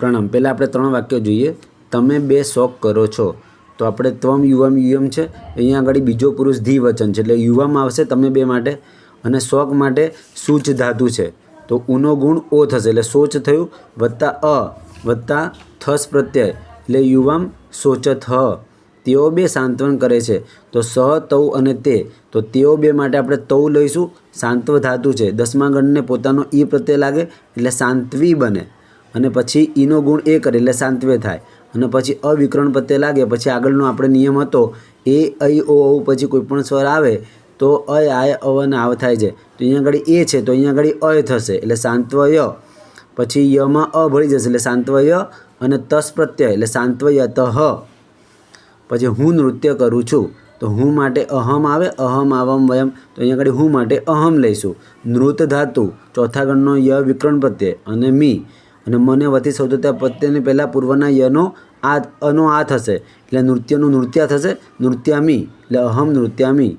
પ્રણામ. પહેલાં આપણે ત્રણ વાક્યો જોઈએ. તમે બે શોખ કરો છો. તો આપણે ત્વમ, યુવમ, યુયમ છે. અહીંયા આગળ બીજો પુરુષ ધી વચન છે. એટલે યુવમ આવશે તમે બે માટે. અને શોખ માટે સૂચ ધાતુ છે. તો ઉનો ગુણ ઓ થશે. એટલે સોચ થયું વત્તા અ, વત્તા થસ પ્રત્યય. એટલે યુવમ સોચત હ. તેઓ બે સાંત્વન કરે છે. તો સ, તૌ અને તે. તો તેઓ બે માટે આપણે તૌ લઈશું. સાંત્વ ધાતુ છે. દસમા ગણને પોતાનો ઈ પ્રત્યય લાગે. એટલે સાંત્વી બને. અને પછી ઈનો ગુણ એ કરે એટલે સાંત્વે થાય. અને પછી અવિકરણ પ્રત્યે લાગે, પછી આગળનો આપણે નિયમ હતો, એ અ ઓ પછી કોઈ પણ સ્વર આવે, તો અ આય અવન આવ થાય છે. તો અહીંયા આગળ એ છે, તો અહીંયા આગળ અય થશે, એટલે સાંત્વય. પછી યમાં, અ ભળી જશે, એટલે સાંત્વય અને તસ પ્રત્યય, એટલે સાંત્વય તહ પછી હું નૃત્ય કરું છું, તો હું માટે અહમ આવે, અહમ આવમ વયમ. તો અહીંયા આગળ હું માટે અહમ લઈશું. નૃત ધાતુ, ચોથા ગણનો ય વિકરણ પ્રત્યય અને મી. અને મને વતી સૌદતા પ્રત્યેની પહેલાં પૂર્વના યનો આ અનો આ થશે એટલે નૃત્યનું નૃત્ય થશે, નૃત્યામી. એટલે અહમ નૃત્યામી.